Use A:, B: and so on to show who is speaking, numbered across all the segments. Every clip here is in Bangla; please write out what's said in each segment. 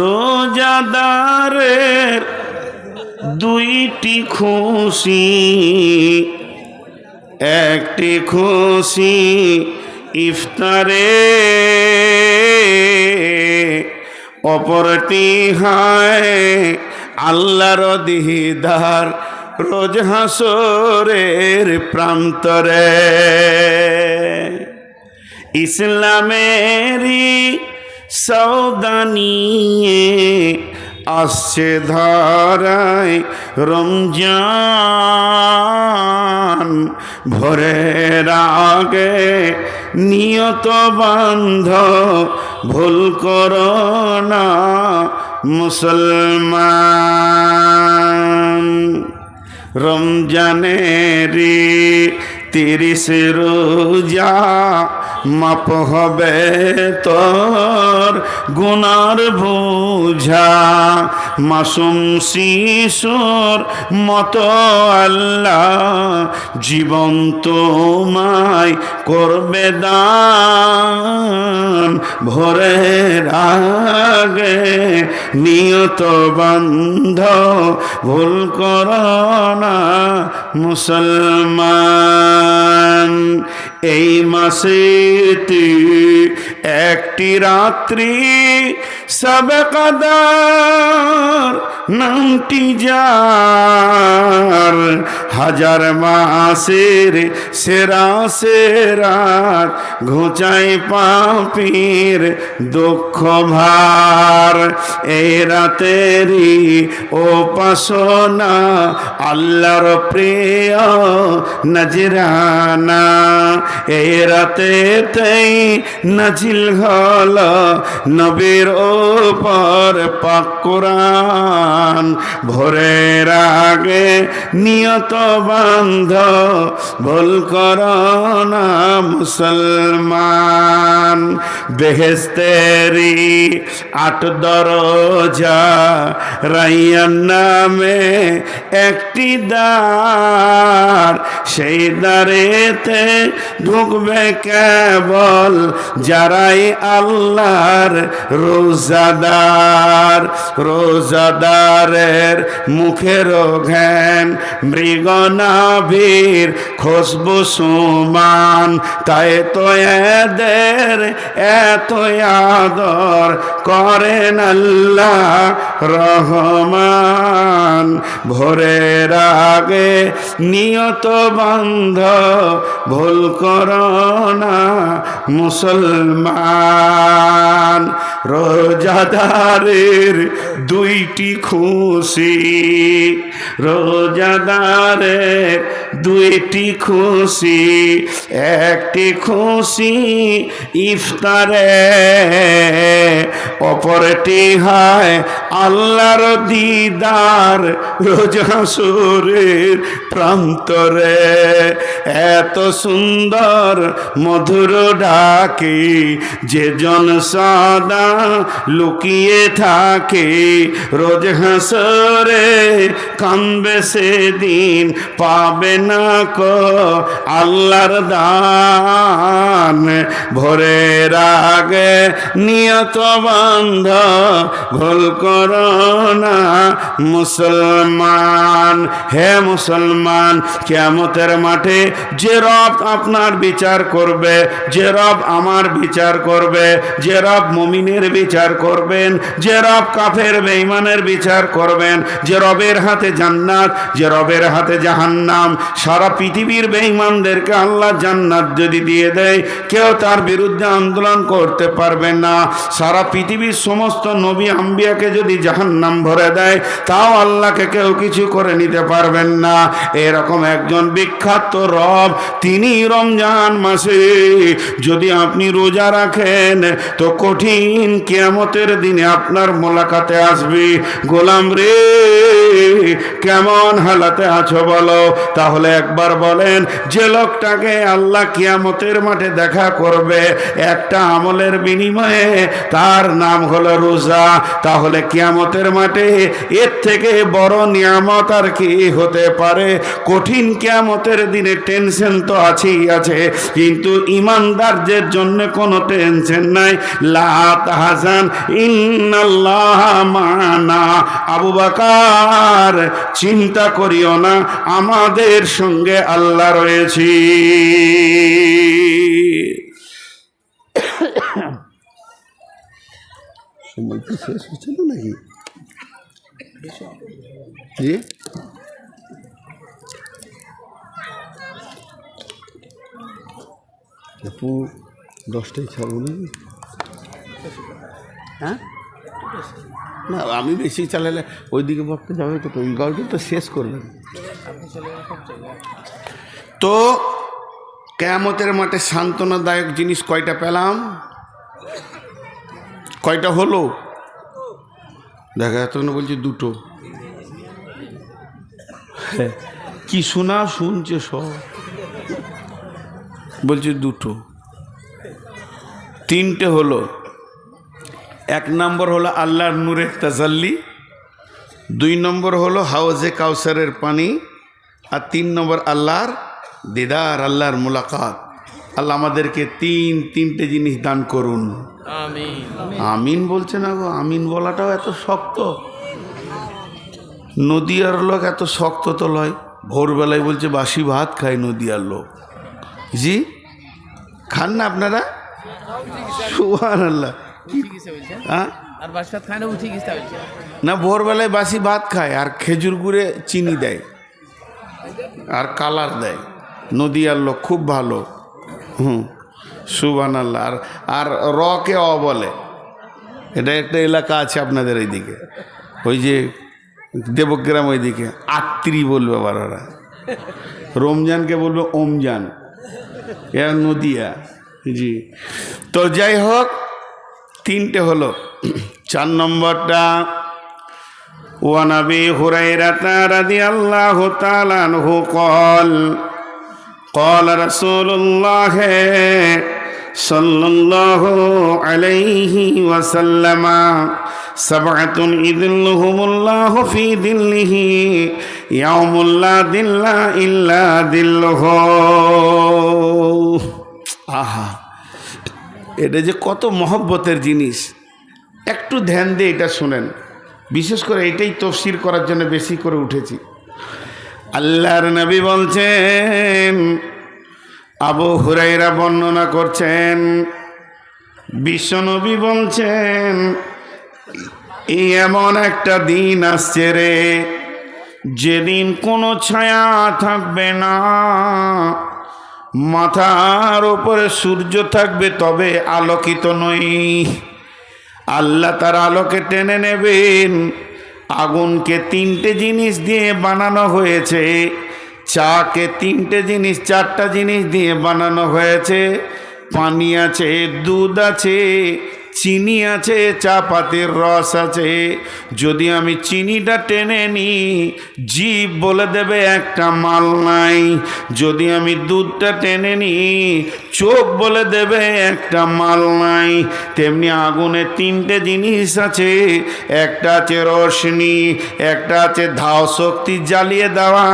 A: রোজাদারের দুইটি খুশি একটি খুশি ইফতারে অপরটি হয় আল্লাহর দিদার রোজ হাসরের প্রান্তরে। ইসলামেরই সৌদা নিয়ে আসছে ধারায় রমজান। ভোরের আগে নিয়ত বান্ধ, ভুল করো না মুসলমান। রমজানেরি তিরিশ রোজা মাপ হবে তোর গুনার বোঝা। মাসুম শিশুর মতো আল্লাহ জীবন তোমায় করবে দান। ভোরের আগে নিয়ত বন্ধ, ভুল কর না মুসলমান। এই মাসেতে একটি রাত্রি সবে কাদার নামটি যার হাজার মাসের সেরা সেরাত ঘুচাই পাপির দুঃখ ভার। এই রাতেরই ও পাশনা আল্লাহর প্রিয় নজরানা। এই রাতেতেই নাজিল হল নবীর ওপর পাক কোরআন ভোরের আগে নিয়ত বান্ধ, ভুল কর না মুসলমান। বেহেস্তেরি আট দরজা রাইয়ার নামে একটি দ্বার সেই দ্বারেতে ঢুকবে কেবল যারাই আল্লাহর রোজাদার, রোজাদারের মুখের ঘ্যান মৃগনাভীর খুশবু সুমান। তাই তো এদের এত আদর করেন আল্লাহ রহমান। ভোরের আগে নিয়ত বন্ধ, ভুল করো না মুসলমান। রোজাদারের দুইটি খুশি, রোজাদারের দুইটি খুশি। একটি খুশি ইফতারে অপরটি হয় আল্লাহর দিদার রোজাসুরের প্রান্তরে। এত সুন্দর মধুর ডাকে যে জন সদা লুকিয়ে থাকে, রোজ হাসরে কানবে সেদিন, পাবে না ক আল্লাহর দান। ভোরের রাগে নিয়ত বন্ধ, ভুল করো না মুসলমান। হে মুসলমান কেমতের মাঠে যে রব আপনার বিচার করবে, যে রব আমার বিচার করবে, যে রব মমিনের বিচার করবেন, যে রব কাফের বেঈমানের বিচার করবেন, যে রবের হাতে জান্নাত, যে রবের হাতে জাহান্নাম। সারা পৃথিবীর বেঈমানদেরকে আল্লাহ জান্নাত যদি দিয়ে দেয়, কেউ তার বিরুদ্ধে আন্দোলন করতে পারবে না। সারা পৃথিবীর সমস্ত নবী আম্বিয়াকে যদি জাহান্নাম ভরে দেয়, তাও আল্লাহকে কেউ কিছু করে নিতে পারবেন না। এরকম একজন বিখ্যাত রব তিনি রমজান মাসে। যদি আপনি রোজা রাখেন, তো কঠিন কেয়ামতের দিনে আপনার মোলাকাতে আসবে। গোলাম রে কেমন হালাতে আছো বলো? তাহলে একবার বলেন, যে লোকটাকে আল্লাহ কিয়ামতের মাঠে দেখা করবে, একটা আমলের বিনিময়ে তার নাম হলো রোজা। তাহলে কিয়ামতের মাঠে এর থেকে বড় নিয়ামত আর কি হতে পারে? কঠিন কিয়ামতের দিনে টেনশন তো আছেই আছে, কিন্তু ইমানদারদের জন্য কোনো টেনশন নাই। লা তাহজান ইন্নাল্লাহ মানা। আবু বাকার চিন্তা করিও না আমাদের সঙ্গে আল্লাহ রয়েছি।
B: সময় কি নাকি? হ্যাঁ? না, আমি বেশি চালালে ওইদিকে বক্তা যাবে তো ওই গল্প তো শেষ করবেন
A: তো কেয়ামতের মাঠে সান্ত্বনাদায়ক জিনিস কয়টা পেলাম? কয়টা হলো? দেখা যাচ্ছে না বলছি দুটো। কি শোনা শুনছে সব? বলছে দুটো। তিনটে হলো। এক নম্বর হলো আল্লাহর নূরের তাজাল্লি দুই নম্বর হলো হাউজে কাউসারের পানি আর তিন নম্বর আল্লাহর দিদার আল্লাহর মুলাকাত। আল্লাহ আমাদেরকে তিন তিনটে জিনিস দান করুন। আমিন। বলছে না গো আমিন বলাটাও এত শক্ত। নদীয়ার লোক এত শক্ত তো লয় ভোরবেলায় বলছে বাসি ভাত খায় নদিয়ার লোক। জি? খান না আপনারা? সুহান আল্লাহ হ্যাঁ?
C: না
A: ভোরবেলায় বাসি ভাত খায় আর খেজুর গুড়ে চিনি দেয়। আর কালার দেয়। নদীয়ার লোক খুব ভালো। হুম সুবান আল্লাহ আর আর রকে অ বলে। এটা একটা এলাকা আছে আপনাদের এইদিকে। ওই যে দেবগ্রাম ওইদিকে। আত্রি বলবে আবার ওরা রমজানকে বলবে ওমজান। এরা নদিয়া। জি। তো যাই হোক তিনটে হলো চার নম্বরটা وعن ابي هريره رضي الله تعالى عنه قال قال رسول الله صلى الله عليه وسلم سبعة يذلهم الله في ذله يوم لا ذل إلا ذله এটা যে কত মহব্বতের জিনিস। একটু ধ্যান দিয়ে এটা শোনেন। বিশেষ করে এটাই তফসির করার জন্য বেশি করে উঠেছি। আল্লাহর নবী বলছেন, আবু হুরাইরা বর্ণনা করছেন বিশ্বনবী বলছেন এই এমন একটা দিন আসছে রে, যেদিন কোনো ছায়া থাকবে না। মাথার ওপরে সূর্য থাকবে, তবে আলোকিত নই। আল্লাহ তার আলোকে টেনে নেবেন। আগুনকে তিনটে জিনিস দিয়ে বানানো হয়েছে। চাকে তিনটে জিনিস, চারটা জিনিস দিয়ে বানানো হয়েছে। পানি আছে, দুধ আছে চিনি আছে চা পাতির রস আছে। যদি আমি চিনিটা টেনে নিই, জীব বলে দেবে একটা মাল নাই। যদি আমি দুধটা টেনে নিই চোখ বলে দেবে, একটা মাল নাই। তেমনি আগুনে তিনটে জিনিস আছে। একটা আছে রোশনি একটা আছে ধাও শক্তি জ্বালিয়ে দেওয়া,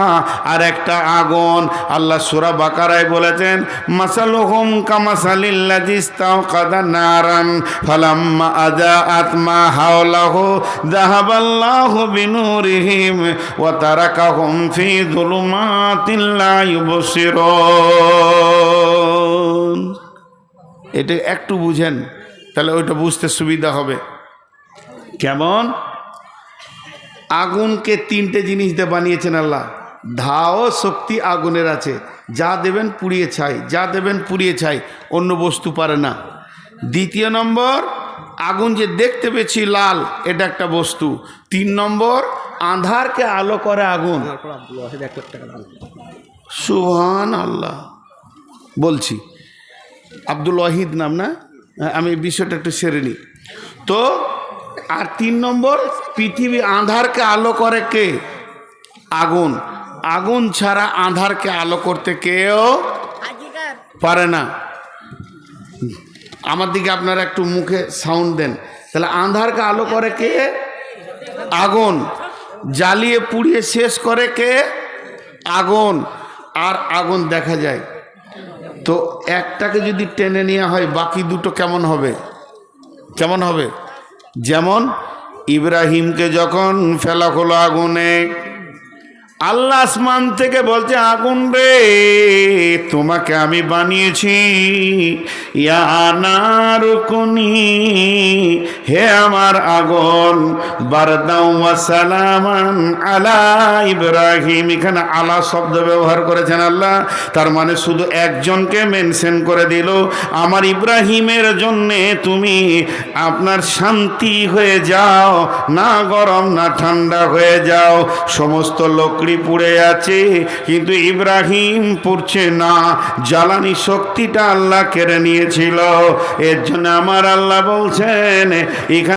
A: আর একটা আগুন। আল্লাহ সুরা বাকারায় বলেছেন, মাসালুহুম কামাসালিল্লাজিস্তাও কাদা নারান, ফালাম্মা আজা আত্মা হাওলাহু, যাহাবাল্লাহু বিনুরিহিম, ওয়া তারাকাহুম ফি যুলুমাতিন লা ইউবসিরুন এটা একটু বুঝেন তাহলে ওইটা বুঝতে সুবিধা হবে। কেমন? আগুনকে তিনটে জিনিস দিয়ে বানিয়েছেন আল্লাহ। ধাও শক্তি আগুনের আছে। যা দেবেন পুড়িয়ে ছাই যা দেবেন পুড়িয়ে ছাই অন্য বস্তু পারে না। দ্বিতীয় নম্বর আগুন যে দেখতে পেয়েছি লাল এটা একটা বস্তু। তিন নম্বর আধারকে আলো করে আগুন। সুহান আল্লাহ বলছি আব্দুল ওয়াহিদ নাম না? হ্যাঁ, আমি বিষয়টা একটু সেরে নিই। তো আর তিন নম্বর পৃথিবী আধারকে আলো করে কে? আগুন। আগুন ছাড়া আধারকে আলো করতে কেউ পারে না। আমার দিকে আপনারা একটু মুখে সাউন্ড দেন। তাহলে আধারকে আলো করে কে? আগুন। জ্বালিয়ে পুড়িয়ে শেষ করে কে? আগুন। আর আগুন দেখা যায়। তো একটাকে যদি টেনে নেওয়া হয়, বাকি দুটো কেমন হবে? কেমন হবে? যেমন, ইব্রাহিমকে যখন ফেলা হলো আগুনে আল্লাহ আসমান থেকে বলছে, আগুন রে, তোমাকে আমি বানিয়েছি। ইয়ানারুকুনি হে আমার আগুন বারদাউ সালামান আলা ইব্রাহিম। এখানে আলা শব্দ ব্যবহার করেছেন আল্লাহ। তার মানে শুধু একজনকে মেনশন করে দিল, আমার ইব্রাহিমের জন্যে তুমি আপনার শান্তি হয়ে যাও, না গরম, না ঠান্ডা হয়ে যাও। সমস্ত লোকড়ি পুড়ে আছে, কিন্তু ইব্রাহিম পুড়ছে না। জ্বালানি শক্তিটা আল্লাহ কেড়ে নিয়েছিল। এর জন্য আমার আল্লাহ বলছেন, এখানে